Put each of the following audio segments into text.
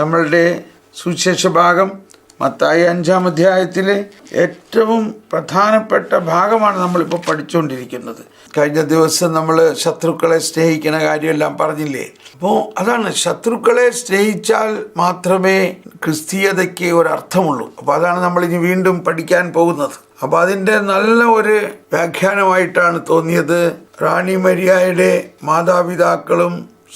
നമ്മളുടെ സുശേഷ ഭാഗം മത്തായി അഞ്ചാം അധ്യായത്തിലെ ഏറ്റവും പ്രധാനപ്പെട്ട ഭാഗമാണ് നമ്മളിപ്പോൾ പഠിച്ചുകൊണ്ടിരിക്കുന്നത് കഴിഞ്ഞ ദിവസം നമ്മൾ ശത്രുക്കളെ സ്നേഹിക്കുന്ന കാര്യമെല്ലാം പറഞ്ഞില്ലേ? അപ്പോൾ അതാണ് ശത്രുക്കളെ സ്നേഹിച്ചാൽ മാത്രമേ ക്രിസ്തീയതയ്ക്ക് ഒരർത്ഥമുള്ളൂ. അപ്പോൾ അതാണ് നമ്മൾ ഇനി വീണ്ടും പഠിക്കാൻ പോകുന്നത്. അപ്പോൾ അതിന്റെ നല്ല ഒരു വ്യാഖ്യാനമായിട്ടാണ് തോന്നിയത്. റാണി മരിയായുടെ മാതാപിതാക്കളും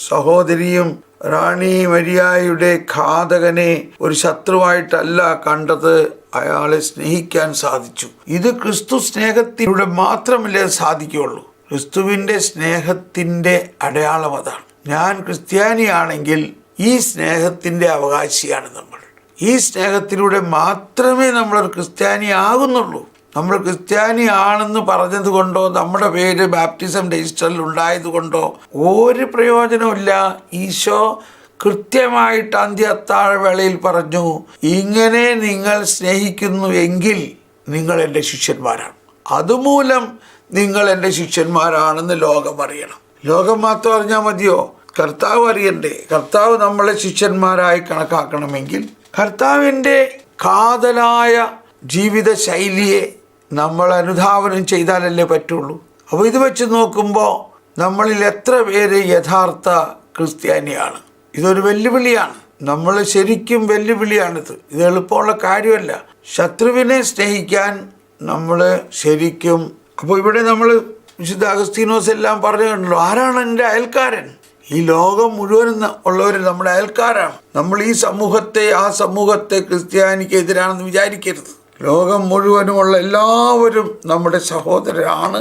സഹോദരിയും റാണി മരിയായുടെ ഘാതകനെ ഒരു ശത്രുവായിട്ടല്ല കണ്ടത്. അയാളെ സ്നേഹിക്കാൻ സാധിച്ചു. ഇത് ക്രിസ്തു സ്നേഹത്തിലൂടെ മാത്രമല്ലേ സാധിക്കുകയുള്ളൂ. ക്രിസ്തുവിന്റെ സ്നേഹത്തിന്റെ അടയാളം അതാണ്. ഞാൻ ക്രിസ്ത്യാനിയാണെങ്കിൽ ഈ സ്നേഹത്തിന്റെ അവകാശിയാണ് നമ്മൾ. ഈ സ്നേഹത്തിലൂടെ മാത്രമേ നമ്മൾ ക്രിസ്ത്യാനി ആകുന്നുള്ളൂ നമ്മൾ ക്രിസ്ത്യാനിയാണെന്ന് പറഞ്ഞത് കൊണ്ടോ നമ്മുടെ പേര് ബാപ്റ്റിസം രജിസ്റ്ററിൽ ഉണ്ടായത് കൊണ്ടോ ഒരു പ്രയോജനമില്ല ഈശോ കൃത്യമായിട്ട് അന്ത്യ അത്താഴവേളയിൽ പറഞ്ഞു ഇങ്ങനെ നിങ്ങൾ സ്നേഹിക്കുന്നു എങ്കിൽ നിങ്ങൾ എന്റെ ശിഷ്യന്മാരാണ്. അതുമൂലം നിങ്ങൾ എന്റെ ശിഷ്യന്മാരാണെന്ന് ലോകം അറിയണം. ലോകം മാത്രം അറിഞ്ഞാൽ മതിയോ? കർത്താവ് അറിയണ്ടേ? കർത്താവ് നമ്മളെ ശിഷ്യന്മാരായി കണക്കാക്കണമെങ്കിൽ കർത്താവിന്റെ കാതലായ ജീവിത ശൈലിയെ നമ്മൾ അനുധാവനം ചെയ്താലല്ലേ പറ്റുള്ളൂ. അപ്പോൾ ഇത് വെച്ച് നോക്കുമ്പോൾ നമ്മളിൽ എത്ര പേര് യഥാർത്ഥ ക്രിസ്ത്യാനിയാണ്? ഇതൊരു വെല്ലുവിളിയാണ്. നമ്മൾ ശരിക്കും വെല്ലുവിളിയാണിത്. ഇത് എളുപ്പമുള്ള കാര്യമല്ല. ശത്രുവിനെ സ്നേഹിക്കാൻ നമ്മൾ ശരിക്കും അപ്പോൾ ഇവിടെ നമ്മൾ വിശുദ്ധ അഗസ്തീനോസ് എല്ലാം പറഞ്ഞു കണ്ടല്ലോ ആരാണ് എന്റെ അയൽക്കാരൻ? ഈ ലോകം മുഴുവൻ ഉള്ളവർ നമ്മുടെ അയൽക്കാരാണ്. നമ്മൾ ഈ സമൂഹത്തെ ആ സമൂഹത്തെ ക്രിസ്ത്യാനിക്ക് എതിരാണെന്ന് വിചാരിക്കരുത്. ലോകം മുഴുവനുമുള്ള എല്ലാവരും നമ്മുടെ സഹോദരരാണ്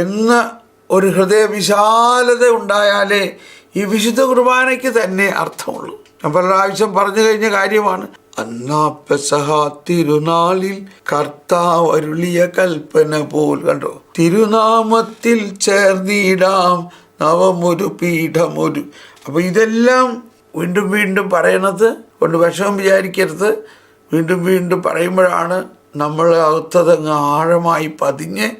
എന്ന ഒരു ഹൃദയവിശാലത ഉണ്ടായാലേ ഈ വിശുദ്ധ കുർബാനയ്ക്ക് തന്നെ അർത്ഥമുള്ളൂ. ഞാൻ പല പ്രാവശ്യം പറഞ്ഞു കഴിഞ്ഞ കാര്യമാണ്. അന്നാപ്പസഹ തിരുനാളിൽ കർത്താവ് അരുളിയ കൽപ്പന പോൽ കണ്ടോ? തിരുനാമത്തിൽ ചേർന്നിടാം നവമൊരു പീഠമൊരു. അപ്പോൾ ഇതെല്ലാം വീണ്ടും വീണ്ടും പറയണത് കൊണ്ട് വിഷമം വിചാരിക്കരുത്. വീണ്ടും വീണ്ടും പറയുമ്പോഴാണ് നമ്മൾ അകത്തതങ്ങ് ആഴമായി പതിഞ്ഞ്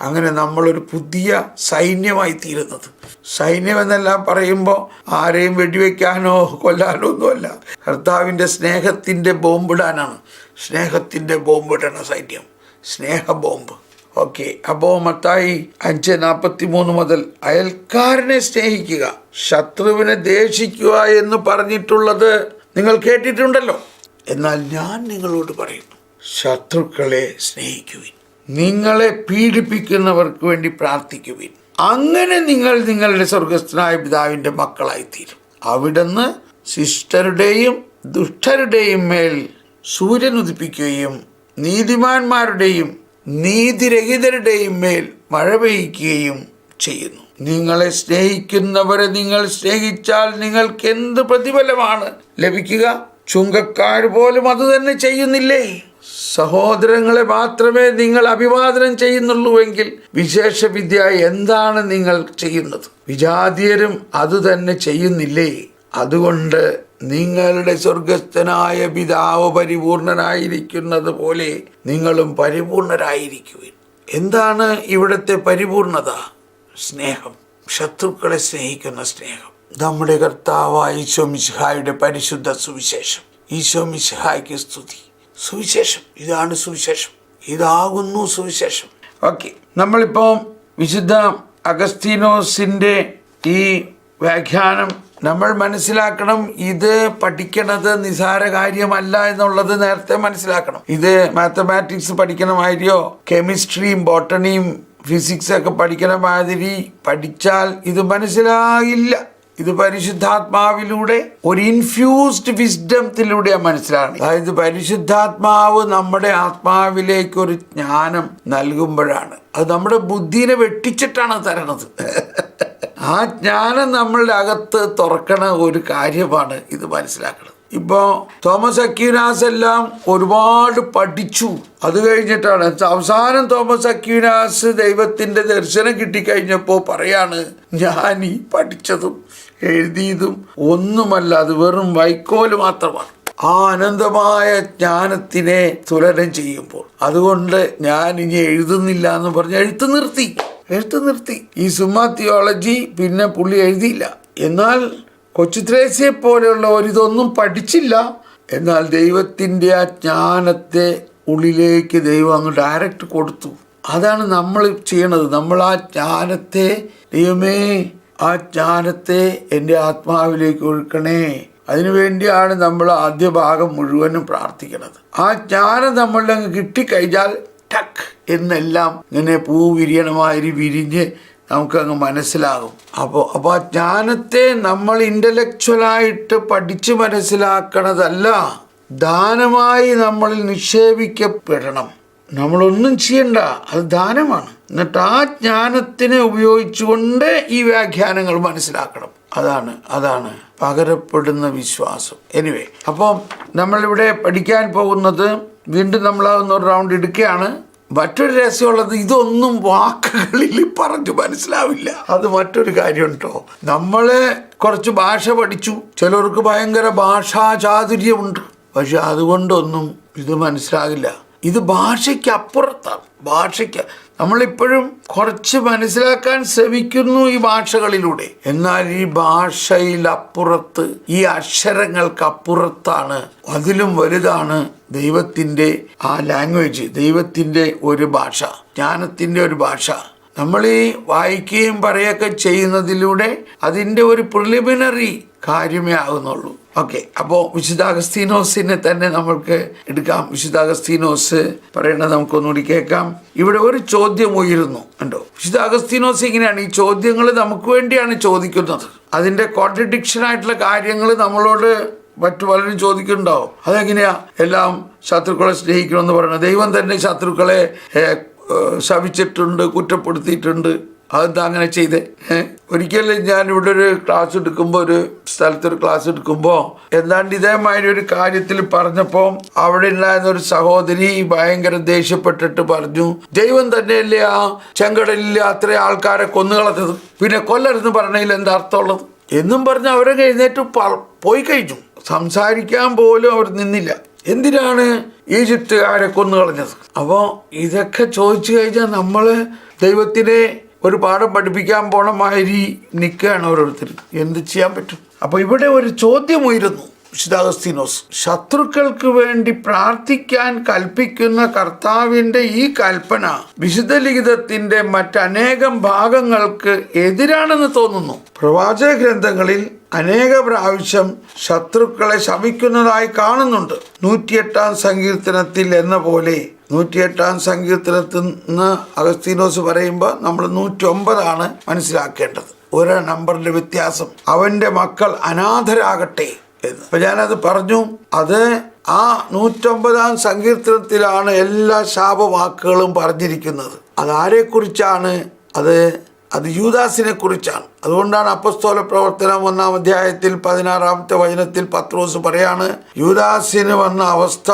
അങ്ങനെ നമ്മളൊരു പുതിയ സൈന്യമായി തീരുന്നത് സൈന്യം എന്നെല്ലാം പറയുമ്പോൾ ആരെയും വെടിവെക്കാനോ കൊല്ലാനോ ഒന്നുമല്ല. കർത്താവിന്റെ സ്നേഹത്തിന്റെ ബോംബിടാനാണ്. സ്നേഹത്തിന്റെ ബോംബിടണ സൈന്യം. സ്നേഹ ബോംബ് ഓക്കെ. അപ്പോൾ മത്തായി അഞ്ച് നാൽപ്പത്തി മൂന്ന് മുതൽ അയൽക്കാരനെ സ്നേഹിക്കുക ശത്രുവിനെ ദേഷിക്കുക എന്ന് പറഞ്ഞിട്ടുള്ളത് നിങ്ങൾ കേട്ടിട്ടുണ്ടല്ലോ. എന്നാൽ ഞാൻ നിങ്ങളോട് പറയുന്നു. ശത്രുക്കളെ സ്നേഹിക്കുവിൻ. നിങ്ങളെ പീഡിപ്പിക്കുന്നവർക്ക് വേണ്ടി പ്രാർത്ഥിക്കുവിൻ. അങ്ങനെ നിങ്ങൾ നിങ്ങളുടെ സ്വർഗസ്ഥനായ പിതാവിന്റെ മക്കളായിത്തീരും. അവിടുന്ന് ശിഷ്ടരുടെയും ദുഷ്ടരുടെയും മേൽ സൂര്യൻ ഉദിപ്പിക്കുകയും നീതിമാന്മാരുടെയും നീതിരഹിതരുടെയും മേൽ മഴ പെയ്യ്ക്കുകയും ചെയ്യുന്നു. നിങ്ങളെ സ്നേഹിക്കുന്നവരെ നിങ്ങൾ സ്നേഹിച്ചാൽ നിങ്ങൾക്ക് എന്ത് പ്രതിഫലമാണ് ലഭിക്കുക? ചുങ്കക്കാർ പോലും അത് തന്നെ ചെയ്യുന്നില്ലേ? സഹോദരങ്ങളെ മാത്രമേ നിങ്ങൾ അഭിവാദനം ചെയ്യുന്നുള്ളൂവെങ്കിൽ വിശേഷ വിദ്യ എന്താണ് നിങ്ങൾ ചെയ്യുന്നത്? വിജാതീയരും അതുതന്നെ ചെയ്യുന്നില്ലേ? അതുകൊണ്ട് നിങ്ങളുടെ സ്വർഗസ്ഥനായ പിതാവ് പരിപൂർണനായിരിക്കുന്നത് പോലെ നിങ്ങളും പരിപൂർണരായിരിക്കുവിൻ. എന്താണ് ഇവിടുത്തെ പരിപൂർണത? സ്നേഹം. ശത്രുക്കളെ സ്നേഹിക്കുന്ന സ്നേഹം. നമ്മുടെ കർത്താവായ ഈശോ മിശിഹായുടെ പരിശുദ്ധ സുവിശേഷം. ഈശോ മിശിഹായ്ക്ക് സ്തുതി. സുവിശേഷം. ഇതാണ് സുവിശേഷം. ഇതാകുന്നു സുവിശേഷം. ഓക്കെ നമ്മളിപ്പോൾ വിശുദ്ധ അഗസ്തീനോസിന്റെ ഈ വ്യാഖ്യാനം നമ്മൾ മനസ്സിലാക്കണം ഇത് പഠിക്കണത് നിസാര കാര്യമല്ല എന്നുള്ളത് നേരത്തെ മനസ്സിലാക്കണം. ഇത് മാത്തമാറ്റിക്സ് പഠിക്കണ മാതിരിയോ കെമിസ്ട്രിയും ബോട്ടണിയും ഫിസിക്സ് ഒക്കെ പഠിക്കണ മാതിരി പഠിച്ചാൽ ഇത് മനസ്സിലാകില്ല. ഇത് പരിശുദ്ധാത്മാവിലൂടെ ഒരു ഇൻഫ്യൂസ്ഡ് വിസ്ഡത്തിലൂടെ മനസ്സിലാണ്. അതായത് പരിശുദ്ധാത്മാവ് നമ്മുടെ ആത്മാവിലേക്ക് ഒരു ജ്ഞാനം നൽകുമ്പോഴാണ്. അത് നമ്മുടെ ബുദ്ധിനെ വെട്ടിച്ചിട്ടാണ് തരണത്. ആ ജ്ഞാനം നമ്മളുടെ അകത്ത് തുറക്കണ ഒരു കാര്യമാണ് ഇത് മനസ്സിലാക്കുന്നത് ഇപ്പോൾ തോമസ് അക്യൂനാസ് എല്ലാം ഒരുപാട് പഠിച്ചു. അത് കഴിഞ്ഞിട്ടാണ്. അവസാനം തോമസ് അക്യൂനാസ് ദൈവത്തിന്റെ ദർശനം കിട്ടിക്കഴിഞ്ഞപ്പോൾ പറയാണ് ഞാൻ ഈ പഠിച്ചതും എഴുതിയതും ഒന്നുമല്ല അത് വെറും വൈക്കോൽ മാത്രമാണ്. ആ അനന്തമായ ജ്ഞാനത്തിനെ തുലനം ചെയ്യുമ്പോൾ. അതുകൊണ്ട് ഞാൻ ഇനി എഴുതുന്നില്ല എന്ന് പറഞ്ഞ് എഴുത്ത് നിർത്തി. എഴുത്ത് നിർത്തി. ഈ സുമാ തിയോളജി പിന്നെ പുള്ളി എഴുതിയില്ല. എന്നാൽ കൊച്ചുത്രേസ്യെ പോലെയുള്ള ഒരിതൊന്നും പഠിച്ചില്ല. എന്നാൽ ദൈവത്തിന്റെ ആ ജ്ഞാനത്തെ ഉള്ളിലേക്ക് ദൈവം അങ്ങ് ഡയറക്റ്റ് കൊടുത്തു. അതാണ് നമ്മൾ ചെയ്യണത്. നമ്മൾ ആ ജ്ഞാനത്തെ ദൈവമേ ആ ജ്ഞാനത്തെ എന്റെ ആത്മാവിലേക്ക് ഒഴുക്കണേ. അതിനുവേണ്ടിയാണ് നമ്മൾ ആദ്യ ഭാഗം മുഴുവനും പ്രാർത്ഥിക്കുന്നത്. ആ ജ്ഞാനം നമ്മളുടെ അങ്ങ് കിട്ടിക്കഴിഞ്ഞാൽ ടക്ക് എന്നെല്ലാം ഇങ്ങനെ പൂ വിരിയണമാതിരി വിരിഞ്ഞ് നമുക്കങ്ങ് മനസ്സിലാകും. അപ്പോൾ അപ്പോൾ ആ ജ്ഞാനത്തെ നമ്മൾ ഇന്റലക്ച്വലായിട്ട് പഠിച്ച് മനസ്സിലാക്കണതല്ല ദാനമായി നമ്മളിൽ നിക്ഷേപിക്കപ്പെടണം. നമ്മളൊന്നും ചെയ്യണ്ട. അത് ദാനമാണ്. എന്നിട്ട് ആ ജ്ഞാനത്തിനെ ഉപയോഗിച്ചുകൊണ്ട് ഈ വ്യാഖ്യാനങ്ങൾ മനസ്സിലാക്കണം. അതാണ് അതാണ് പകരപ്പെടുന്ന വിശ്വാസം. എനിവേ അപ്പം നമ്മളിവിടെ പഠിക്കാൻ പോകുന്നത് വീണ്ടും നമ്മൾ ഒരു റൗണ്ട് എടുക്കുകയാണ്. മറ്റൊരു രസമുള്ളത് ഇതൊന്നും വാക്കുകളിൽ പറഞ്ഞു മനസ്സിലാവില്ല. അത് മറ്റൊരു കാര്യം കേട്ടോ നമ്മൾ കുറച്ച് ഭാഷ പഠിച്ചു. ചിലർക്ക് ഭയങ്കര ഭാഷാചാതുര്യമുണ്ട്. പക്ഷെ അതുകൊണ്ടൊന്നും ഇത് മനസ്സിലാകില്ല. ഇത് ഭാഷയ്ക്ക് അപ്പുറത്താണ് ഭാഷയ്ക്ക് നമ്മളിപ്പോഴും കുറച്ച് മനസ്സിലാക്കാൻ ശ്രമിക്കുന്നു ഈ ഭാഷകളിലൂടെ. എന്നാൽ ഈ ഭാഷയിലപ്പുറത്ത് ഈ അക്ഷരങ്ങൾക്ക് അപ്പുറത്താണ് അതിലും വലുതാണ് ദൈവത്തിന്റെ ആ ലാംഗ്വേജ് ദൈവത്തിന്റെ ഒരു ഭാഷ ജ്ഞാനത്തിന്റെ ഒരു ഭാഷ. നമ്മൾ ഈ വായിക്കുകയും പറയുകയൊക്കെ ചെയ്യുന്നതിലൂടെ അതിന്റെ ഒരു പ്രിലിമിനറി കാര്യമേ ആകുന്നുള്ളൂ. ഓക്കെ അപ്പോൾ വിശുദ്ധ അഗസ്തീനോസിനെ തന്നെ നമ്മൾക്ക് എടുക്കാം. വിശുദ്ധ അഗസ്തീനോസ് പറയണത് നമുക്കൊന്നുകൂടി കേൾക്കാം. ഇവിടെ ഒരു ചോദ്യം ഉയരുന്നു കണ്ടോ? വിശുദ്ധ അഗസ്തീനോസ് ഇങ്ങനെയാണ് ഈ ചോദ്യങ്ങൾ നമുക്ക് വേണ്ടിയാണ് ചോദിക്കുന്നത്. അതിന്റെ കോൺട്രഡിക്ഷൻ ആയിട്ടുള്ള കാര്യങ്ങൾ നമ്മളോട് മറ്റു പലരും ചോദിക്കുന്നുണ്ടാവും. അതെങ്ങനെയാ? എല്ലാം ശത്രുക്കളെ സ്നേഹിക്കണമെന്ന് പറയുന്നത് ദൈവം തന്നെ ശത്രുക്കളെ ശപിച്ചിട്ടുണ്ട് കുറ്റപ്പെടുത്തിയിട്ടുണ്ട്. അതെന്താ അങ്ങനെ ചെയ്തേ? ഒരിക്കലും ഞാൻ ഇവിടെ ഒരു ക്ലാസ് എടുക്കുമ്പോൾ ഒരു സ്ഥലത്ത് ഒരു ക്ലാസ് എടുക്കുമ്പോൾ എന്താണ്ട് ഇതേമാതിരി ഒരു കാര്യത്തിൽ പറഞ്ഞപ്പോൾ അവിടെ ഉണ്ടായിരുന്ന ഒരു സഹോദരി ഭയങ്കര ദേഷ്യപ്പെട്ടിട്ട് പറഞ്ഞു ദൈവം തന്നെയല്ലേ ആ ചെങ്കടലിൽ അത്രയും ആൾക്കാരെ കൊന്നുകളഞ്ഞത്? പിന്നെ കൊല്ലരുന്ന് പറഞ്ഞതിൽ എന്താ അർത്ഥമുള്ളത്? എന്നും പറഞ്ഞ് അവരെ എഴുന്നേറ്റ് പോയി കഴിഞ്ഞു. സംസാരിക്കാൻ പോലും അവർ നിന്നില്ല. എന്തിനാണ് ഈജിപ്തുകാരെ കൊന്നുകളഞ്ഞത്? അപ്പോൾ ഇതൊക്കെ ചോദിച്ചു കഴിഞ്ഞാൽ നമ്മൾ ദൈവത്തിനെ ഒരു പാഠം പഠിപ്പിക്കാൻ പോണമാതിരി നിൽക്കുകയാണ് ഓരോരുത്തർ. എന്ത് ചെയ്യാൻ പറ്റും? അപ്പോൾ ഇവിടെ ഒരു ചോദ്യം ഉയരുന്നു. വിശുദ്ധാഗസ്തീനോസ് ശത്രുക്കൾക്ക് വേണ്ടി പ്രാർത്ഥിക്കാൻ കൽപ്പിക്കുന്ന കർത്താവിന്റെ ഈ കൽപ്പന വിശുദ്ധ ലിഖിതത്തിന്റെ മറ്റനേകം ഭാഗങ്ങൾക്ക് എതിരാണെന്ന് തോന്നുന്നു. പ്രവാചക ഗ്രന്ഥങ്ങളിൽ അനേക പ്രാവശ്യം ശത്രുക്കളെ ശമിക്കുന്നതായി കാണുന്നുണ്ട്. നൂറ്റിയെട്ടാം സങ്കീർത്തനത്തിൽ എന്ന പോലെ നൂറ്റിയെട്ടാം സങ്കീർത്തനത്തിൽ നിന്ന് അഗസ്തീനോസ് പറയുമ്പോൾ നമ്മൾ നൂറ്റി ഒമ്പതാണ് മനസ്സിലാക്കേണ്ടത്. ഒരേ നമ്പറിന്റെ വ്യത്യാസം. അവന്റെ മക്കൾ അനാഥരാകട്ടെ. എന്ന് അപ്പൊ ഞാനത് പറഞ്ഞു അത് ആ നൂറ്റൊമ്പതാം സങ്കീർത്തനത്തിലാണ് എല്ലാ ശാപവാക്കുകളും പറഞ്ഞിരിക്കുന്നത്. അതാരെക്കുറിച്ചാണ് അത് അത് യൂദാസിനെ കുറിച്ചാണ് അതുകൊണ്ടാണ് അപ്പസ്തോല പ്രവർത്തനം ഒന്നാം അധ്യായത്തിൽ പതിനാറാമത്തെ വചനത്തിൽ പത്രോസ് പറയാണ് യൂദാസിന് വന്ന അവസ്ഥ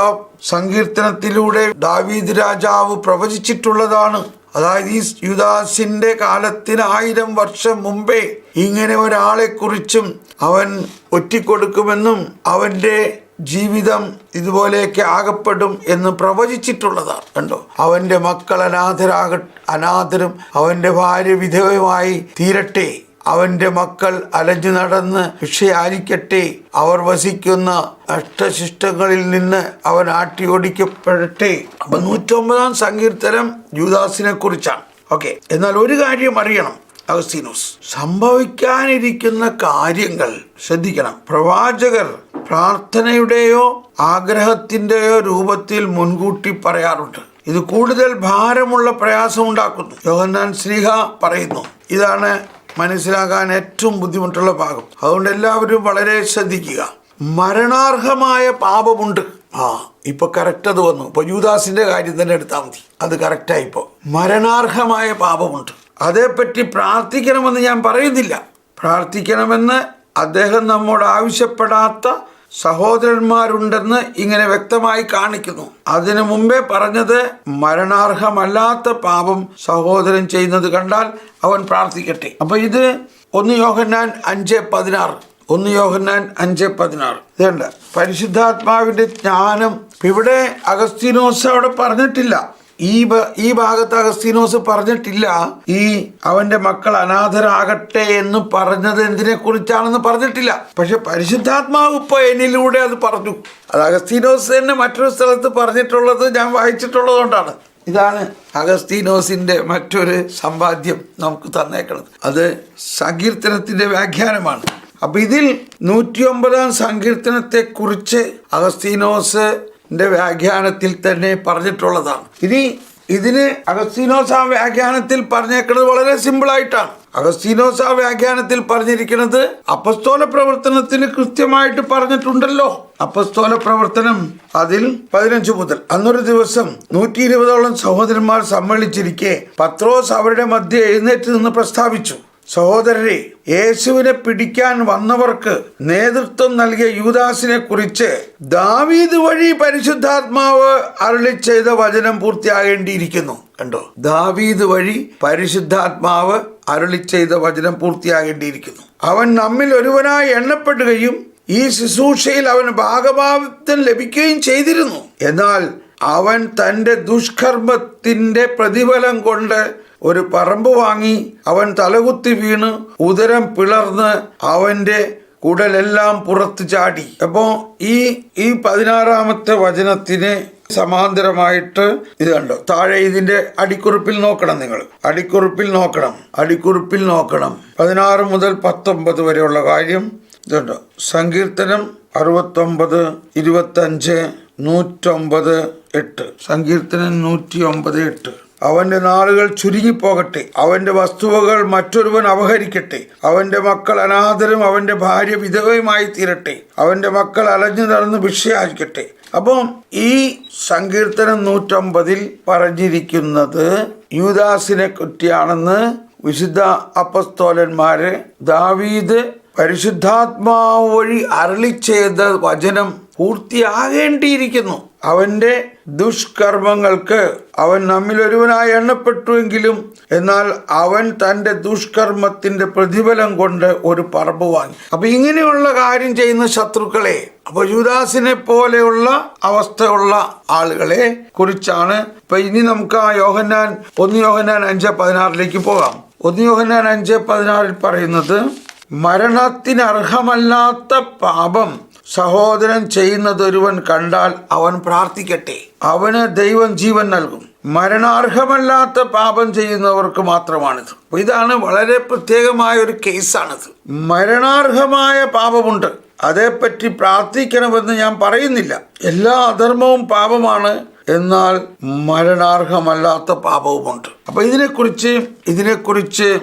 സങ്കീർത്തനത്തിലൂടെ ദാവീദ് രാജാവ് പ്രവചിച്ചിട്ടുള്ളതാണ്. അതായത് ഈ യുദാസിന്റെ കാലത്തിന് ആയിരം വർഷം മുമ്പേ ഇങ്ങനെ ഒരാളെ കുറിച്ചും അവൻ ഒറ്റിക്കൊടുക്കുമെന്നും അവന്റെ ജീവിതം ഇതുപോലെയൊക്കെ ആകപ്പെടും എന്ന് പ്രവചിച്ചിട്ടുള്ളതാണ്. കണ്ടോ? അവന്റെ മക്കൾ അനാഥരാക അനാഥരും അവന്റെ ഭാര്യ വിധവയുമായി തീരട്ടെ. അവന്റെ മക്കൾ അലഞ്ഞു നടന്ന് ഭിക്ഷയായിരിക്കട്ടെ. അവർ വസിക്കുന്ന അഷ്ടശിഷ്ടങ്ങളിൽ നിന്ന് അവൻ ആട്ടിയോടിക്കപ്പെടട്ടെ അപ്പൊ നൂറ്റൊമ്പതാം സങ്കീർത്തനം ജൂദാസിനെ കുറിച്ചാണ്. ഓക്കെ എന്നാൽ ഒരു കാര്യം അറിയണം അഗസ്തീനോസ്. സംഭവിക്കാനിരിക്കുന്ന കാര്യങ്ങൾ ശ്രദ്ധിക്കണം. പ്രവാചകർ പ്രാർത്ഥനയുടെയോ ആഗ്രഹത്തിന്റെയോ രൂപത്തിൽ മുൻകൂട്ടി പറയാറുണ്ട്. ഇത് കൂടുതൽ ഭാരമുള്ള പ്രയാസം ഉണ്ടാക്കുന്നു. യോഹന്നാൻ ശ്രീഹ പറയുന്നു. ഇതാണ് മനസ്സിലാക്കാൻ ഏറ്റവും ബുദ്ധിമുട്ടുള്ള ഭാഗം. അതുകൊണ്ട് എല്ലാവരും വളരെ ശ്രദ്ധിക്കുക. മരണാർഹമായ പാപമുണ്ട്. ആ ഇപ്പൊ കറക്റ്റ് അത് വന്നു. ഇപ്പൊ യൂദാസിന്റെ കാര്യം തന്നെ എടുത്താൽ മതി. അത് കറക്റ്റായി ഇപ്പോ. മരണാർഹമായ പാപമുണ്ട്. അതേപ്പറ്റി പ്രാർത്ഥിക്കണമെന്ന് ഞാൻ പറയുന്നില്ല. പ്രാർത്ഥിക്കണമെന്ന് അദ്ദേഹം നമ്മോട് ആവശ്യപ്പെടാത്ത സഹോദരന്മാരുണ്ടെന്ന് ഇങ്ങനെ വ്യക്തമായി കാണിക്കുന്നു. അതിനു മുമ്പേ പറഞ്ഞത് മരണാർഹമല്ലാത്ത പാപം സഹോദരൻ ചെയ്യുന്നത് കണ്ടാൽ അവൻ പ്രാർത്ഥിക്കട്ടെ. അപ്പൊ ഇത് ഒന്ന് യോഹന്നാൻ അഞ്ച് പതിനാറ്. ഒന്ന് യോഹന്നാൻ അഞ്ച് പതിനാറ്. ഇതുണ്ട് പരിശുദ്ധാത്മാവിന്റെ ജ്ഞാനം ഇവിടെ അഗസ്തീനോസ് അവിടെ പറഞ്ഞിട്ടില്ല. ഈ ഈ ഭാഗത്ത് അഗസ്തീനോസ് പറഞ്ഞിട്ടില്ല. ഈ അവന്റെ മക്കൾ അനാഥരാകട്ടെ എന്ന് പറഞ്ഞത് എന്തിനെ കുറിച്ചാണെന്ന് പറഞ്ഞിട്ടില്ല. പക്ഷെ പരിശുദ്ധാത്മാവ് ഇപ്പൊ എന്നിലൂടെ അത് പറഞ്ഞു. അത് അഗസ്തീനോസ് തന്നെ മറ്റൊരു സ്ഥലത്ത് പറഞ്ഞിട്ടുള്ളത് ഞാൻ വായിച്ചിട്ടുള്ളതുകൊണ്ടാണ് ഇതാണ് അഗസ്തീനോസിന്റെ മറ്റൊരു സമ്പാദ്യം നമുക്ക് തന്നേക്കുന്നത് അത് സങ്കീർത്തനത്തിന്റെ വ്യാഖ്യാനമാണ്. അപ്പൊ ഇതിൽ നൂറ്റി ഒമ്പതാം സങ്കീർത്തനത്തെ കുറിച്ച് അഗസ്തീനോസിന്റെ വ്യാഖ്യാനത്തിൽ തന്നെ പറഞ്ഞിട്ടുള്ളതാണ്. ഇനി ഇതിന് അഗസ്തീനോസ വ്യാഖ്യാനത്തിൽ പറഞ്ഞേക്കുന്നത് വളരെ സിമ്പിൾ ആയിട്ടാണ്. അഗസ്തീനോസ് വ്യാഖ്യാനത്തിൽ പറഞ്ഞിരിക്കുന്നത് അപസ്തോല പ്രവർത്തനത്തിന് കൃത്യമായിട്ട് പറഞ്ഞിട്ടുണ്ടല്ലോ. അപസ്തോല പ്രവർത്തനം അതിൽ പതിനഞ്ച് മുതൽ. അന്നൊരു ദിവസം നൂറ്റി ഇരുപതോളം സഹോദരന്മാർ സമ്മേളിച്ചിരിക്കെ പത്രോസ് അവരുടെ മധ്യ എഴുന്നേറ്റ് നിന്ന് പ്രസ്താവിച്ചു. സഹോദരരെ യേശുവിനെ പിടിക്കാൻ വന്നവർക്ക് നേതൃത്വം നൽകിയ യൂദാസിനെ കുറിച്ച് ദാവീദ് വഴി പരിശുദ്ധാത്മാവ് അരുളി ചെയ്ത വചനം പൂർത്തിയാകേണ്ടിയിരിക്കുന്നു. കണ്ടോ? ദാവീദ് വഴി പരിശുദ്ധാത്മാവ് അരുളി ചെയ്ത വചനം പൂർത്തിയാകേണ്ടിയിരിക്കുന്നു. അവൻ നമ്മിൽ ഒരുവനായി എണ്ണപ്പെടുകയും ഈ ശുശ്രൂഷയിൽ അവന് ഭാഗഭാവിത്വം ലഭിക്കുകയും ചെയ്തിരുന്നു. എന്നാൽ അവൻ തന്റെ ദുഷ്കർമ്മത്തിന്റെ പ്രതിഫലം കൊണ്ട് ഒരു പറമ്പ് വാങ്ങി അവൻ തലകുത്തി വീണ് ഉദരം പിളർന്ന് അവന്റെ കുടലെല്ലാം പുറത്തു ചാടി. അപ്പോ ഈ ഈ പതിനാറാമത്തെ വചനത്തിന് സമാന്തരമായിട്ട് ഇത് കണ്ടോ? താഴെ ഇതിന്റെ അടിക്കുറിപ്പിൽ നോക്കണം നിങ്ങൾ. അടിക്കുറിപ്പിൽ നോക്കണം. അടിക്കുറിപ്പിൽ നോക്കണം. പതിനാറ് മുതൽ പത്തൊമ്പത് വരെയുള്ള കാര്യം ഇതുണ്ടോ സങ്കീർത്തനം അറുപത്തൊമ്പത് ഇരുപത്തഞ്ച് നൂറ്റൊമ്പത് എട്ട്. സങ്കീർത്തനം നൂറ്റി ഒമ്പത് എട്ട്. അവന്റെ നാളുകൾ ചുരുങ്ങിപ്പോകട്ടെ. അവന്റെ വസ്തുവകൾ മറ്റൊരുവൻ അപഹരിക്കട്ടെ. അവന്റെ മക്കൾ അനാഥരും അവന്റെ ഭാര്യ വിധവയുമായി തീരട്ടെ. അവന്റെ മക്കൾ അലഞ്ഞു നടന്ന് ഭിക്ഷയാക്കട്ടെ അപ്പം ഈ സങ്കീർത്തനം നൂറ്റമ്പതിൽ പറഞ്ഞിരിക്കുന്നത് യുദാസിനെ കുറ്റിയാണെന്ന് വിശുദ്ധ അപ്പസ്തോലന്മാര് ദാവീദ് പരിശുദ്ധാത്മാവ് വഴി അരളി ചെയ്ത വചനം പൂർത്തിയാകേണ്ടിയിരിക്കുന്നു. അവന്റെ ദുഷ്കർമ്മങ്ങൾക്ക് അവൻ നമ്മിലൊരുവനായി എണ്ണപ്പെട്ടുവെങ്കിലും എന്നാൽ അവൻ തന്റെ ദുഷ്കർമ്മത്തിന്റെ പ്രതിഫലം കൊണ്ട് ഒരു പറമ്പ് വാങ്ങി. അപ്പം ഇങ്ങനെയുള്ള കാര്യം ചെയ്യുന്ന ശത്രുക്കളെ അപ്പൊ യുദാസിനെ പോലെയുള്ള അവസ്ഥയുള്ള ആളുകളെ കുറിച്ചാണ് ഇപ്പൊ ഇനി നമുക്ക് ആ യോഹന്നാൻ ഒന്ന് യോഹന്നാൻ അഞ്ച് പതിനാറിലേക്ക് പോകാം. ഒന്ന് യോഹന്നാൻ അഞ്ച് പതിനാറിൽ പറയുന്നത് മരണത്തിനർഹമല്ലാത്ത പാപം സഹോദരൻ ചെയ്യുന്നതൊരുവൻ കണ്ടാൽ അവൻ പ്രാർത്ഥിക്കട്ടെ. അവന് ദൈവം ജീവൻ നൽകും. മരണാർഹമല്ലാത്ത പാപം ചെയ്യുന്നവർക്ക് മാത്രമാണിത്. ഇതാണ് വളരെ പ്രത്യേകമായ ഒരു കേസാണിത്. മരണാർഹമായ പാപമുണ്ട്. അതേപ്പറ്റി പ്രാർത്ഥിക്കണമെന്ന് ഞാൻ പറയുന്നില്ല. എല്ലാ അധർമ്മവും പാപമാണ്. എന്നാൽ മരണാർഹമല്ലാത്ത പാപവുമുണ്ട്. അപ്പൊ ഇതിനെക്കുറിച്ച് ഇതിനെക്കുറിച്ച്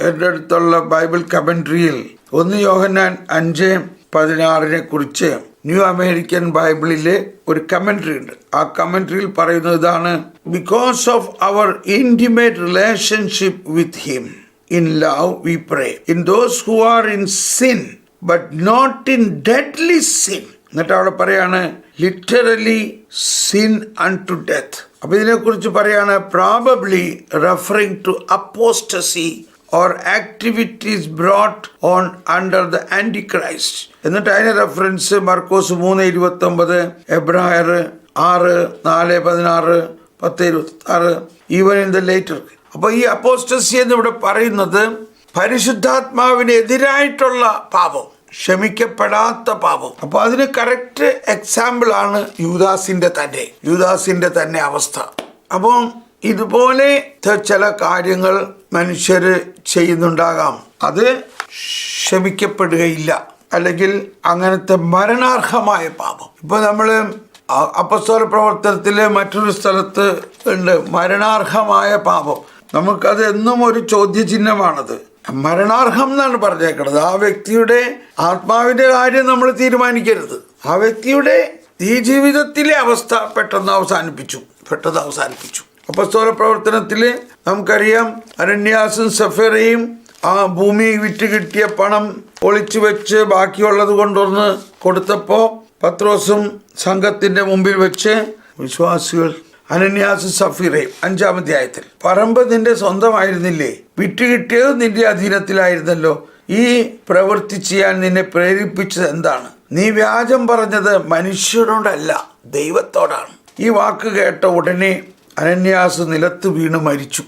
എന്റെ അടുത്തുള്ള ബൈബിൾ കമൻട്രിയിൽ ഒന്ന് യോഹന്നാൻ അഞ്ച് പതിനാറിനെ കുറിച്ച് ന്യൂ അമേരിക്കൻ ബൈബിളിലെ ഒരു കമൻട്രി ഉണ്ട്. ആ കമൻട്രിയിൽ പറയുന്നത് ഇതാണ് because of our intimate relationship with him in love we pray in those who are in sin but not in deadly sin എന്നിട്ട് അവിടെ പറയാണ് literally sin unto death അപ്പൊ ഇതിനെക്കുറിച്ച് പറയാണ് probably referring to apostasy or activities brought on under the antichrist എന്നിട്ട് അതിന് reference മർക്കോസ് മൂന്ന് ഇരുപത്തി ഒമ്പത് എബ്രായർ ആറ് നാല് പതിനാറ് പത്ത് ഇരുപത്തി ആറ് ഈവൻ ഇൻ ദ ലേറ്റർ അപ്പൊ ഈ അപ്പോസ്റ്റസി എന്ന് ഇവിടെ പറയുന്നത് പരിശുദ്ധാത്മാവിനെതിരായിട്ടുള്ള പാപം ക്ഷമിക്കപ്പെടാത്ത പാപം. അപ്പൊ അതിന് കറക്റ്റ് എക്സാമ്പിൾ ആണ് യൂദാസിന്റെ തന്നെ യൂദാസിന്റെ തന്നെ അവസ്ഥ. അപ്പം ഇതുപോലെ ചില കാര്യങ്ങൾ മനുഷ്യർ ചെയ്യുന്നുണ്ടാകാം. അത് ക്ഷമിക്കപ്പെടുകയില്ല. അല്ലെങ്കിൽ അങ്ങനത്തെ മരണാർഹമായ പാപം. ഇപ്പൊ നമ്മൾ അ- അപ്പസ്തോല പ്രവർത്തനത്തിലെ മറ്റൊരു സ്ഥലത്ത് ഉണ്ട്. മരണാർഹമായ പാപം. നമുക്കത് എന്നും ഒരു ചോദ്യചിഹ്നമാണത്. മരണാർഹം എന്നാണ് പറഞ്ഞേക്കുന്നത് ആ വ്യക്തിയുടെ ആത്മാവിന്റെ കാര്യം നമ്മൾ തീരുമാനിക്കരുത്. ആ വ്യക്തിയുടെ ഈ ജീവിതത്തിലെ അവസ്ഥ പെട്ടെന്ന് അവസാനിപ്പിച്ചു. പെട്ടെന്ന് അവസാനിപ്പിച്ചു. അപ്പസ്തോല പ്രവർത്തനത്തിൽ നമുക്കറിയാം അനന്യാസും സഫേറയും ആ ഭൂമി വിറ്റ് കിട്ടിയ പണം ഒളിച്ചു വെച്ച് ബാക്കിയുള്ളത് കൊണ്ടുവന്ന് കൊടുത്തപ്പോൾ പത്രോസും സംഘത്തിന്റെ മുമ്പിൽ വെച്ച് വിശ്വാസികൾ അനന്യാസ് സഫീറയും അഞ്ചാം അധ്യായത്തിൽ പറമ്പ് നിന്റെ സ്വന്തമായിരുന്നില്ലേ? വിറ്റ് കിട്ടിയത് നിന്റെ അധീനത്തിലായിരുന്നല്ലോ. ഈ പ്രവൃത്തി ചെയ്യാൻ നിന്നെ പ്രേരിപ്പിച്ചത് എന്താണ്? നീ വ്യാജം പറഞ്ഞത് മനുഷ്യരോടല്ല ദൈവത്തോടാണ്. ഈ വാക്ക് കേട്ട ഉടനെ അനന്യാസ് നിലത്ത് വീണ് മരിച്ചു.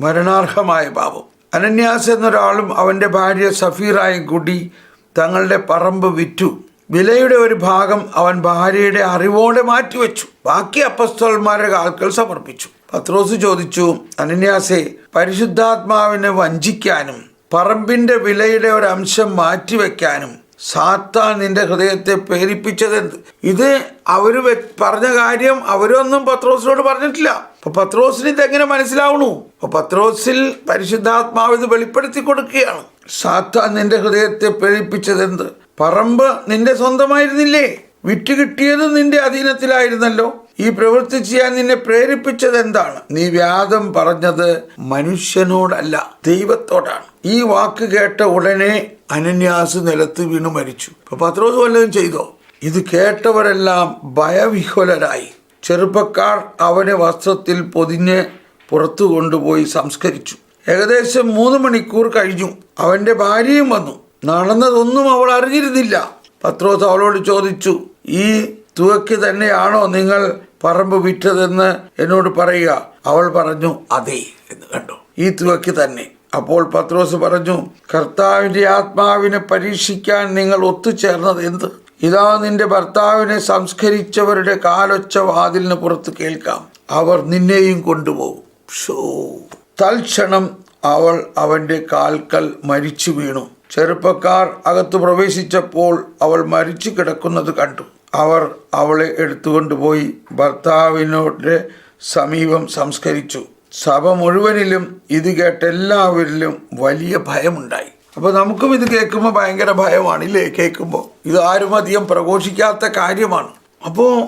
മരണാർഹമായ പാപം. അനന്യാസ് എന്നൊരാളും അവന്റെ ഭാര്യ സഫീറായും കൂടി തങ്ങളുടെ പറമ്പ് വിറ്റു. വിലയുടെ ഒരു ഭാഗം അവൻ ഭാര്യയുടെ അറിവോടെ മാറ്റിവെച്ചു. ബാക്കി അപ്പസ്തോൽമാരുടെ കാൽക്കൽ സമർപ്പിച്ചു. പത്രോസ് ചോദിച്ചു അനന്യാസെ പരിശുദ്ധാത്മാവിനെ വഞ്ചിക്കാനും പറമ്പിന്റെ വിലയുടെ ഒരു അംശം മാറ്റിവെക്കാനും സാത്താൻ നിന്റെ ഹൃദയത്തെ പ്രേരിപ്പിച്ചതെന്ത് ഇത് അവർ പറഞ്ഞ കാര്യം അവരൊന്നും പത്രോസിനോട് പറഞ്ഞിട്ടില്ല. അപ്പൊ പത്രോസിന് ഇതെങ്ങനെ മനസ്സിലാവണു? അപ്പൊ പത്രോസിൽ പരിശുദ്ധാത്മാവ് ഇത് വെളിപ്പെടുത്തി കൊടുക്കുകയാണ്. സാത്താൻ നിന്റെ ഹൃദയത്തെ പ്രേരിപ്പിച്ചതെന്ത് പറമ്പ് നിന്റെ സ്വന്തമായിരുന്നില്ലേ? വിറ്റ് കിട്ടിയത് നിന്റെ അധീനത്തിലായിരുന്നല്ലോ. ഈ പ്രവൃത്തി ചെയ്യാൻ നിന്നെ പ്രേരിപ്പിച്ചത് എന്താണ് നീ വ്യാധം പറഞ്ഞത് മനുഷ്യനോടല്ല ദൈവത്തോടാണ്. ഈ വാക്ക് കേട്ട ഉടനെ അനന്യാസ് നിലത്ത് വീണു മരിച്ചു. അപ്പൊ പത്രോസ് വല്ലതും ചെയ്തോ? ഇത് കേട്ടവരെല്ലാം ഭയവിഹ്വലരായി. ചെറുപ്പക്കാർ അവനെ വസ്ത്രത്തിൽ പൊതിഞ്ഞ് പുറത്തു കൊണ്ടുപോയി സംസ്കരിച്ചു. ഏകദേശം മൂന്ന് മണിക്കൂർ കഴിഞ്ഞു. അവന്റെ ഭാര്യയും വന്നു. നടന്നതൊന്നും അവൾ അറിഞ്ഞിരുന്നില്ല. പത്രോസ് അവളോട് ചോദിച്ചു ഈ തുകയ്ക്ക് തന്നെയാണോ നിങ്ങൾ പറമ്പ് വിറ്റതെന്ന് എന്നോട് പറയുക? അവൾ പറഞ്ഞു അതെ എന്ന് കണ്ടു. ഈ തുകയ്ക്ക് തന്നെ. അപ്പോൾ പത്രോസ് പറഞ്ഞു കർത്താവിന്റെ ആത്മാവിനെ പരീക്ഷിക്കാൻ നിങ്ങൾ ഒത്തുചേർന്നത് എന്ത്? ഇതാ നിന്റെ ഭർത്താവിനെ സംസ്കരിച്ചവരുടെ കാലൊച്ച വാതിലിന് പുറത്ത് കേൾക്കാം. അവർ നിന്നെയും കൊണ്ടുപോകും. തൽക്ഷണം അവൾ അവന്റെ കാൽക്കൽ മരിച്ചു വീണു. ചെറുപ്പക്കാർ അകത്ത് പ്രവേശിച്ചപ്പോൾ അവൾ മരിച്ചു കിടക്കുന്നത് കണ്ടു. അവർ അവളെ എടുത്തുകൊണ്ടുപോയി ഭർത്താവിനോട് സമീപം സംസ്കരിച്ചു. സഭ മുഴുവനിലും ഇത് കേട്ട എല്ലാവരിലും വലിയ ഭയമുണ്ടായി. അപ്പോൾ നമുക്കും ഇത് കേൾക്കുമ്പോൾ ഭയങ്കര ഭയമാണ് ഇല്ലേ കേൾക്കുമ്പോൾ ഇത് ആരും അധികം പ്രഘോഷിക്കാത്ത കാര്യമാണ്. അപ്പോൾ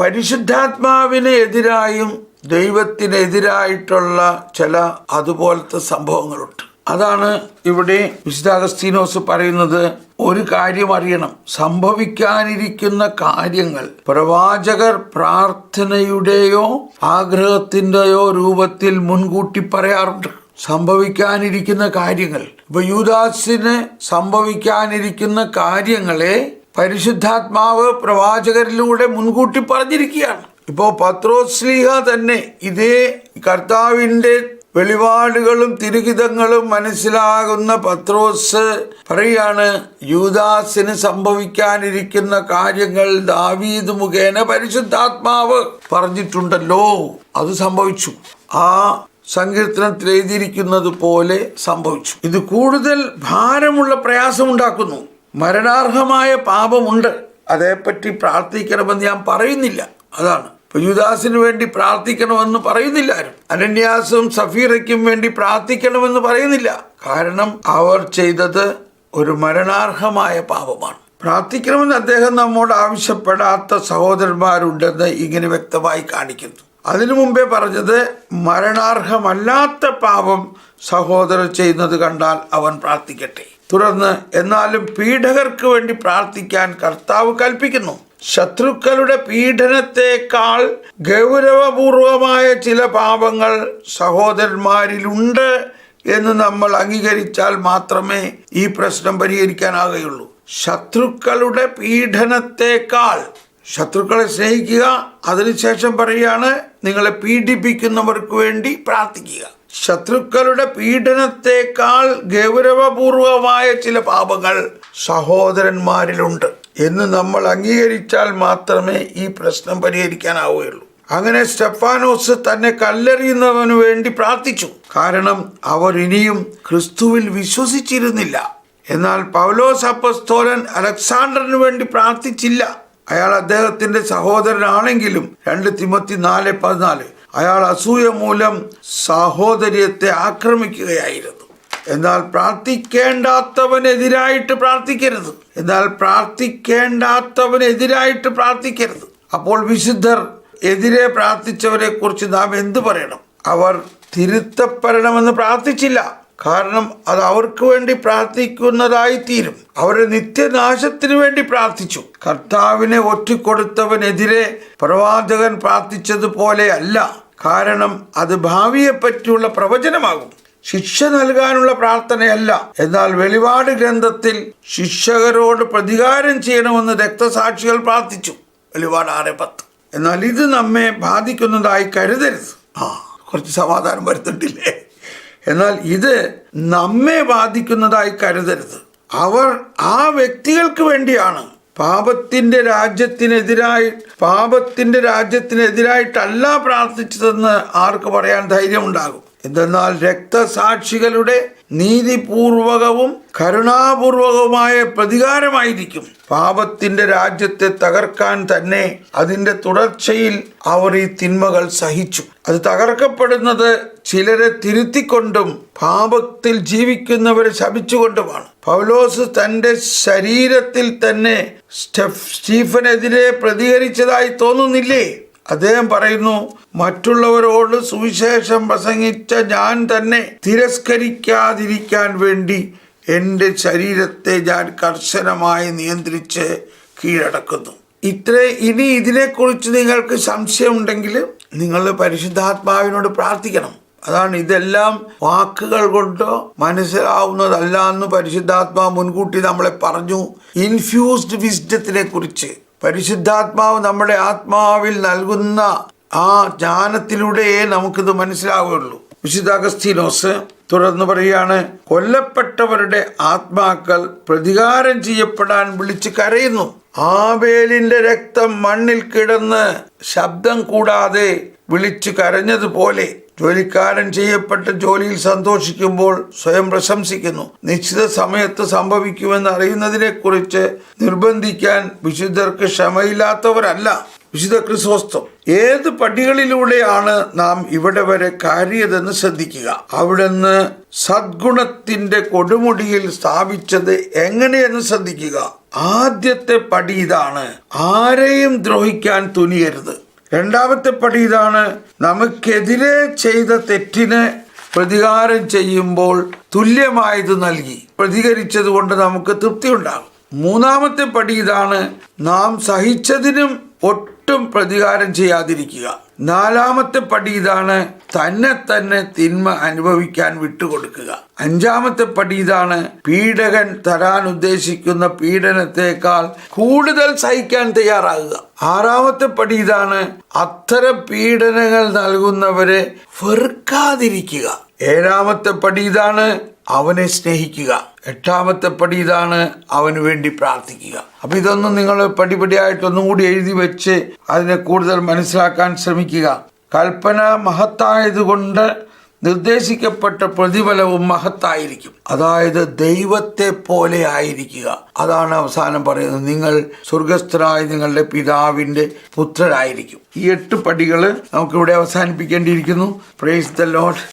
പരിശുദ്ധാത്മാവിന് എതിരായും ദൈവത്തിനെതിരായിട്ടുള്ള ചില അതുപോലത്തെ സംഭവങ്ങളുണ്ട്. അതാണ് ഇവിടെ വിശുദ്ധാഗസ്തീനോസ് പറയുന്നത് ഒരു കാര്യം അറിയണം. സംഭവിക്കാനിരിക്കുന്ന കാര്യങ്ങൾ പ്രവാചകർ പ്രാർത്ഥനയുടെയോ ആഗ്രഹത്തിന്റെയോ രൂപത്തിൽ മുൻകൂട്ടി പറയാറുണ്ട്. സംഭവിക്കാനിരിക്കുന്ന കാര്യങ്ങൾ. ഇപ്പൊ യൂദാസിന് സംഭവിക്കാനിരിക്കുന്ന കാര്യങ്ങളെ പരിശുദ്ധാത്മാവ് പ്രവാചകരിലൂടെ മുൻകൂട്ടി പറഞ്ഞിരിക്കുകയാണ്. ഇപ്പോ പത്രോസ്ലീഹ തന്നെ ഇതേ കർത്താവിന്റെ വെളിപാടുകളും തിരുഹിതങ്ങളും മനസ്സിലാകുന്ന പത്രോസ് പറയാണ് യൂദാസിന് സംഭവിക്കാനിരിക്കുന്ന കാര്യങ്ങൾ ദാവീദ് മുഖേന പരിശുദ്ധാത്മാവ് പറഞ്ഞിട്ടുണ്ടല്ലോ. അത് സംഭവിച്ചു. ആ സങ്കീർത്തനത്തിൽ എഴുതിയിരിക്കുന്നത് പോലെ സംഭവിച്ചു. ഇത് കൂടുതൽ ഭാരമുള്ള പ്രയാസമുണ്ടാക്കുന്നു മരണാർഹമായ പാപമുണ്ട്. അതേപ്പറ്റി പ്രാർത്ഥിക്കണമെന്ന് ഞാൻ പറയുന്നില്ല. അതാണ്. ഇപ്പൊ യുദാസിന് വേണ്ടി പ്രാർത്ഥിക്കണമെന്ന് പറയുന്നില്ല അനന്യാസും സഫീറയ്ക്കും വേണ്ടി പ്രാർത്ഥിക്കണമെന്ന് പറയുന്നില്ല. കാരണം അവർ ചെയ്തത് ഒരു മരണാർഹമായ പാപമാണ്. പ്രാർത്ഥിക്കണമെന്ന് അദ്ദേഹം നമ്മോട് ആവശ്യപ്പെടാത്ത സഹോദരന്മാരുണ്ടെന്ന് ഇങ്ങനെ വ്യക്തമായി കാണിക്കുന്നു. അതിനു മുമ്പേ പറഞ്ഞത് മരണാർഹമല്ലാത്ത പാപം സഹോദരൻ ചെയ്യുന്നത് കണ്ടാൽ അവൻ പ്രാർത്ഥിക്കട്ടെ. തുടർന്ന് എന്നാലും പീഡകർക്ക് വേണ്ടി പ്രാർത്ഥിക്കാൻ കർത്താവ് കൽപ്പിക്കുന്നു. ശത്രുക്കളുടെ പീഡനത്തെക്കാൾ ഗൗരവപൂർവമായ ചില പാപങ്ങൾ സഹോദരന്മാരിലുണ്ട് എന്ന് നമ്മൾ അംഗീകരിച്ചാൽ മാത്രമേ ഈ പ്രശ്നം പരിഹരിക്കാനാകുകയുള്ളൂ. ശത്രുക്കളുടെ പീഡനത്തെക്കാൾ ശത്രുക്കളെ സ്നേഹിക്കുക അതിനുശേഷം പറയുകയാണ് നിങ്ങളെ പീഡിപ്പിക്കുന്നവർക്ക് വേണ്ടി പ്രാർത്ഥിക്കുക. ശത്രുക്കളുടെ പീഡനത്തെക്കാൾ ഗൗരവപൂർവമായ ചില പാപങ്ങൾ സഹോദരന്മാരിലുണ്ട്. എന്ന് നമ്മൾ അംഗീകരിച്ചാൽ മാത്രമേ ഈ പ്രശ്നം പരിഹരിക്കാനാവുകയുള്ളൂ. അങ്ങനെ സ്റ്റെഫാനോസ് തന്നെ കല്ലെറിയുന്നവന് വേണ്ടി പ്രാർത്ഥിച്ചു. കാരണം അവർ ഇനിയും ക്രിസ്തുവിൽ വിശ്വസിച്ചിരുന്നില്ല. എന്നാൽ പൗലോസ് അപ്പസ്തോലൻ അലക്സാണ്ടറിന് വേണ്ടി പ്രാർത്ഥിച്ചില്ല. അയാൾ അദ്ദേഹത്തിന്റെ സഹോദരനാണെങ്കിലും രണ്ട് തിമത്തി നാല് പതിനാല്. അയാൾ അസൂയ മൂലം സഹോദര്യത്തെ ആക്രമിക്കുകയായിരുന്നു. എന്നാൽ പ്രാർത്ഥിക്കേണ്ടാത്തവനെതിരായിട്ട് പ്രാർത്ഥിക്കരുത്. എന്നാൽ പ്രാർത്ഥിക്കേണ്ടാത്തവനെതിരായിട്ട് പ്രാർത്ഥിക്കരുത്. അപ്പോൾ വിശുദ്ധർ എതിരെ പ്രാർത്ഥിച്ചവരെ കുറിച്ച് നാം എന്തു പറയണം? അവർ തിരുത്തപ്പെടണമെന്ന് പ്രാർത്ഥിച്ചില്ല. കാരണം അത് അവർക്ക് വേണ്ടി പ്രാർത്ഥിക്കുന്നതായി തീരും അവരുടെ നിത്യനാശത്തിനു വേണ്ടി പ്രാർത്ഥിച്ചു. കർത്താവിനെ ഒറ്റിക്കൊടുത്തവനെതിരെ പ്രവാചകൻ പ്രാർത്ഥിച്ചതുപോലെ അല്ല. കാരണം അത് ഭാവിയെ പറ്റിയുള്ള പ്രവചനമാകും. ശിക്ഷ നൽകാനുള്ള പ്രാർത്ഥനയല്ല. എന്നാൽ വെളിപാട് ഗ്രന്ഥത്തിൽ ശിക്ഷകരോട് പ്രതികാരം ചെയ്യണമെന്ന് രക്തസാക്ഷികൾ പ്രാർത്ഥിച്ചു. വെളിപാട് ആറ് പത്ത്. എന്നാൽ ഇത് നമ്മെ ബാധിക്കുന്നതായി കരുതരുത്. ആ കുറച്ച് സമാധാനം വരുത്തിട്ടില്ലേ എന്നാൽ ഇത് നമ്മെ ബാധിക്കുന്നതായി കരുതരുത്. അവർ ആ വ്യക്തികൾക്ക് വേണ്ടിയാണ്. പാപത്തിന്റെ രാജ്യത്തിനെതിരായി പാപത്തിന്റെ രാജ്യത്തിനെതിരായിട്ടല്ല പ്രാർത്ഥിച്ചതെന്ന് ആർക്ക് പറയാൻ ധൈര്യമുണ്ടാകും? എന്തെന്നാൽ രക്തസാക്ഷികളുടെ നീതിപൂർവകവും കരുണാപൂർവകവുമായ പ്രതികാരമായിരിക്കും. പാപത്തിന്റെ രാജ്യത്തെ തകർക്കാൻ തന്നെ അതിന്റെ തുടർച്ചയിൽ അവർ ഈ തിന്മകൾ സഹിച്ചു. അത് തകർക്കപ്പെടുന്നത് ചിലരെ തിരുത്തിക്കൊണ്ടും പാപത്തിൽ ജീവിക്കുന്നവരെ ശപിച്ചുകൊണ്ടുമാണ്. പൗലോസ് തന്റെ ശരീരത്തിൽ തന്നെ സ്റ്റെഫ് സ്റ്റീഫനെതിരെ പ്രതികരിച്ചതായി തോന്നുന്നില്ലേ? അദ്ദേഹം പറയുന്നു മറ്റുള്ളവരോട് സുവിശേഷം പ്രസംഗിച്ച ഞാൻ തന്നെ തിരസ്കരിക്കാതിരിക്കാൻ വേണ്ടി എന്റെ ശരീരത്തെ ഞാൻ കർശനമായി നിയന്ത്രിച്ച് കീഴടക്കുന്നു. ഇത്ര ഇനി ഇതിനെക്കുറിച്ച് നിങ്ങൾക്ക് സംശയമുണ്ടെങ്കിൽ നിങ്ങൾ പരിശുദ്ധാത്മാവിനോട് പ്രാർത്ഥിക്കണം. അതാണ് ഇതെല്ലാം വാക്കുകൾ കൊണ്ടോ മനസ്സിലാവുന്നതല്ല എന്ന് പരിശുദ്ധാത്മാവ് മുൻകൂട്ടി നമ്മളെ പറഞ്ഞു. ഇൻഫ്യൂസ്ഡ് വിസ്ഡത്തിനെ കുറിച്ച് പരിശുദ്ധാത്മാവ് നമ്മുടെ ആത്മാവിൽ നൽകുന്ന ആ ജ്ഞാനത്തിലൂടെയേ നമുക്കിത് മനസ്സിലാവുകയുള്ളൂ. വിശുദ്ധ അഗസ്തീനോസ് തുടർന്ന് പറയുകയാണ് കൊല്ലപ്പെട്ടവരുടെ ആത്മാക്കൾ പ്രതികാരം ചെയ്യപ്പെടാൻ വിളിച്ച് കരയുന്നു. ആബേലിന്റെ രക്തം മണ്ണിൽ കിടന്ന് ശബ്ദം കൂടാതെ വിളിച്ചു കരഞ്ഞതുപോലെ ജോലിക്കാരൻ ചെയ്യപ്പെട്ട ജോലിയിൽ സന്തോഷിക്കുമ്പോൾ സ്വയം പ്രശംസിക്കുന്നു. നിശ്ചിത സമയത്ത് സംഭവിക്കുമെന്ന് അറിയുന്നതിനെ കുറിച്ച് നിർബന്ധിക്കാൻ വിശുദ്ധർക്ക് ക്ഷമയില്ലാത്തവരല്ല. വിശുദ്ധ ക്രിസോസ്തം ഏത് പടികളിലൂടെയാണ് നാം ഇവിടെ വരെ കാര്യതെന്ന് ശ്രദ്ധിക്കുക. അവിടുന്ന് സദ്ഗുണത്തിന്റെ കൊടുമുടിയിൽ സ്ഥാപിച്ചത് എങ്ങനെയെന്ന് ശ്രദ്ധിക്കുക. ആദ്യത്തെ പടി ഇതാണ്. ആരെയും ദ്രോഹിക്കാൻ തുനിയരുത്. രണ്ടാമത്തെ പടി ഇതാണ്. നമുക്കെതിരെ ചെയ്ത തെറ്റിന് പ്രതികാരം ചെയ്യുമ്പോൾ തുല്യമായത് നൽകി. പ്രതികരിച്ചത് കൊണ്ട് നമുക്ക് തൃപ്തി ഉണ്ടാകും മൂന്നാമത്തെ പടി ഇതാണ്. നാം സഹിച്ചതിനും ഒട്ടും പ്രതികാരം ചെയ്യാതിരിക്കുക. നാലാമത്തെ പടി ഇതാണ് തന്നെ തന്നെ തിന്മ അനുഭവിക്കാൻ വിട്ടുകൊടുക്കുക. അഞ്ചാമത്തെ പടി ഇതാണ് പീഡകൻ തരാൻ ഉദ്ദേശിക്കുന്ന പീഡനത്തെക്കാൾ കൂടുതൽ സഹിക്കാൻ തയ്യാറാകുക. ആറാമത്തെ പടി ഇതാണ് അത്തരം പീഡനങ്ങൾ നൽകുന്നവരെ വെറുക്കാതിരിക്കുക. ഏഴാമത്തെ പടി ഇതാണ് അവനെ സ്നേഹിക്കുക. എട്ടാമത്തെ പടി ഇതാണ് അവന് വേണ്ടി പ്രാർത്ഥിക്കുക. അപ്പൊ ഇതൊന്നും നിങ്ങൾ പടിപടിയായിട്ട് ഒന്നും കൂടി എഴുതി വെച്ച് അതിനെ കൂടുതൽ മനസ്സിലാക്കാൻ ശ്രമിക്കുക. കൽപ്പന മഹത്തായതുകൊണ്ട് നിർദ്ദേശിക്കപ്പെട്ട പ്രതിഫലവും മഹത്തായിരിക്കും. അതായത് ദൈവത്തെ പോലെ ആയിരിക്കുക. അതാണ് അവസാനം പറയുന്നത്. നിങ്ങൾ സ്വർഗസ്ഥരായ നിങ്ങളുടെ പിതാവിന്റെ പുത്രരായിരിക്കും. ഈ എട്ട് പടികൾ നമുക്കിവിടെ അവസാനിപ്പിക്കേണ്ടിയിരിക്കുന്നു. Praise the load